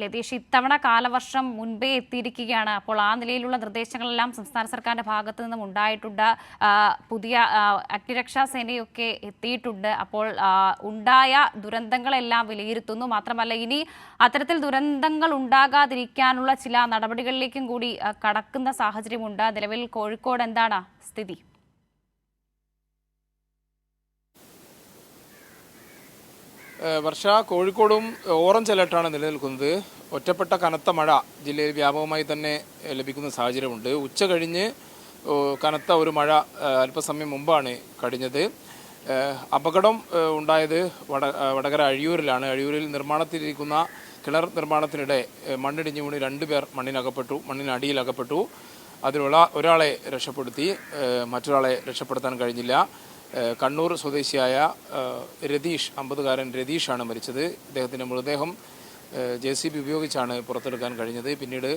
ലതീഷ് ഇത്തവണ കാലവർഷം മുൻപേ എത്തിയിരിക്കുകയാണ്. അപ്പോൾ ആ നിലയിലുള്ള നിർദ്ദേശങ്ങളെല്ലാം സംസ്ഥാന സർക്കാരിന്റെ ഭാഗത്തു നിന്നും ഉണ്ടായിട്ടുണ്ട്. പുതിയ അഗ്നിരക്ഷാ സേനയൊക്കെ എത്തിയിട്ടുണ്ട്. അപ്പോൾ ഉണ്ടായ ദുരന്തങ്ങളെല്ലാം വിലയിരുത്തുന്നു. മാത്രമല്ല ഇനി അത്തരത്തിൽ ദുരന്തങ്ങൾ ഉണ്ടാകാതിരിക്കാനുള്ള ചില നടപടികളിലേക്കും കൂടി കടക്കുന്ന സാഹചര്യമുണ്ട്. നിലവിൽ കോഴിക്കോട് എന്താണ് സ്ഥിതി? വർഷ കോഴിക്കോടും ഓറഞ്ച് അലർട്ടാണ് നിലനിൽക്കുന്നത്. ഒറ്റപ്പെട്ട കനത്ത മഴ ജില്ലയിൽ വ്യാപകമായി തന്നെ ലഭിക്കുന്ന സാഹചര്യമുണ്ട്. ഉച്ച കഴിഞ്ഞ് കനത്ത ഒരു മഴ അല്പസമയം മുമ്പാണ് കഴിഞ്ഞത്. അപകടം ഉണ്ടായത് വട വടകര അഴിയൂരിലാണ്. അഴിയൂരിൽ നിർമ്മാണത്തിലിരിക്കുന്ന കിണർ നിർമ്മാണത്തിനിടെ മണ്ണിടിഞ്ഞു വീണ് രണ്ടുപേർ മണ്ണിനകപ്പെട്ടു മണ്ണിനടിയിലകപ്പെട്ടു. അതിലുള്ള ഒരാളെ രക്ഷപ്പെടുത്തി മറ്റൊരാളെ രക്ഷപ്പെടുത്താൻ കഴിഞ്ഞില്ല. കണ്ണൂർ സ്വദേശിയായ രതീഷ് അമ്പതുകാരൻ രതീഷാണ് മരിച്ചത്. ഇദ്ദേഹത്തിന്റെ മൃതദേഹം ജെ സി ബി ഉപയോഗിച്ചാണ് പുറത്തെടുക്കാൻ കഴിഞ്ഞത്. പിന്നീട്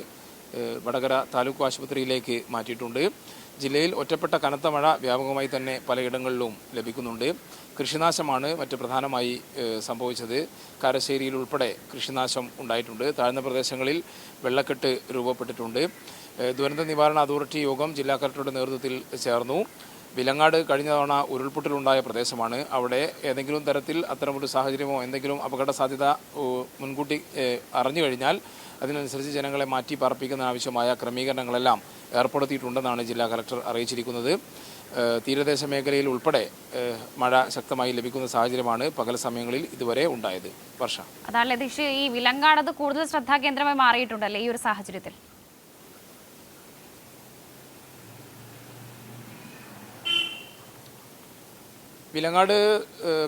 വടകര താലൂക്ക് ആശുപത്രിയിലേക്ക് മാറ്റിയിട്ടുണ്ട്. ജില്ലയിൽ ഒറ്റപ്പെട്ട കനത്ത മഴ വ്യാപകമായി തന്നെ പലയിടങ്ങളിലും ലഭിക്കുന്നുണ്ട്. കൃഷിനാശമാണ് മറ്റ് പ്രധാനമായി സംഭവിച്ചത്. കാരശ്ശേരിയിൽ ഉൾപ്പെടെ കൃഷിനാശം ഉണ്ടായിട്ടുണ്ട്. താഴ്ന്ന പ്രദേശങ്ങളിൽ വെള്ളക്കെട്ട് രൂപപ്പെട്ടിട്ടുണ്ട്. ദുരന്ത നിവാരണ അതോറിറ്റി യോഗം ജില്ലാ കളക്ടറുടെ നേതൃത്വത്തിൽ ചേർന്നു. വിലങ്ങാട് കഴിഞ്ഞ തവണ ഉരുൾപൊട്ടലുണ്ടായ പ്രദേശമാണ്. അവിടെ ഏതെങ്കിലും തരത്തിൽ അത്തരമൊരു സാഹചര്യമോ എന്തെങ്കിലും അപകട സാധ്യത മുൻകൂട്ടി അറിഞ്ഞു കഴിഞ്ഞാൽ അതിനനുസരിച്ച് ജനങ്ങളെ മാറ്റി പാർപ്പിക്കുന്ന ആവശ്യമായ ക്രമീകരണങ്ങളെല്ലാം ഏർപ്പെടുത്തിയിട്ടുണ്ടെന്നാണ് ജില്ലാ കലക്ടർ അറിയിച്ചിരിക്കുന്നത്. തീരദേശ മേഖലയിൽ ഉൾപ്പെടെ മഴ ശക്തമായി ലഭിക്കുന്ന സാഹചര്യമാണ് പകൽ സമയങ്ങളിൽ ഇതുവരെ ഉണ്ടായത്. വർഷ. അതാണ് ഈ വിലങ്ങാടത് കൂടുതൽ ശ്രദ്ധാകേന്ദ്രമായി മാറിയിട്ടുണ്ടല്ലേ ഈ ഒരു സാഹചര്യത്തിൽ? വിലങ്ങാട്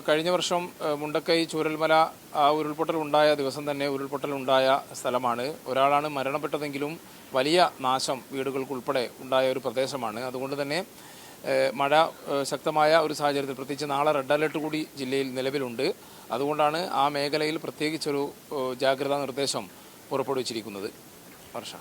കഴിഞ്ഞ വർഷം മുണ്ടക്കൈ ചൂരൽമല ആ ഉരുൾപൊട്ടൽ ഉണ്ടായ ദിവസം തന്നെ ഉരുൾപൊട്ടൽ ഉണ്ടായ സ്ഥലമാണ്. ഒരാളാണ് മരണപ്പെട്ടതെങ്കിലും വലിയ നാശം വീടുകൾക്കുൾപ്പെടെ ഉണ്ടായ ഒരു പ്രദേശമാണ്. അതുകൊണ്ട് തന്നെ മഴ ശക്തമായ ഒരു സാഹചര്യത്തിൽ പ്രത്യേകിച്ച് നാളെ റെഡ് അലർട്ട് കൂടി ജില്ലയിൽ നിലവിലുണ്ട്. അതുകൊണ്ടാണ് ആ മേഖലയിൽ പ്രത്യേകിച്ചൊരു ജാഗ്രതാ നിർദ്ദേശം പുറപ്പെടുവിച്ചിരിക്കുന്നത്. വർഷ.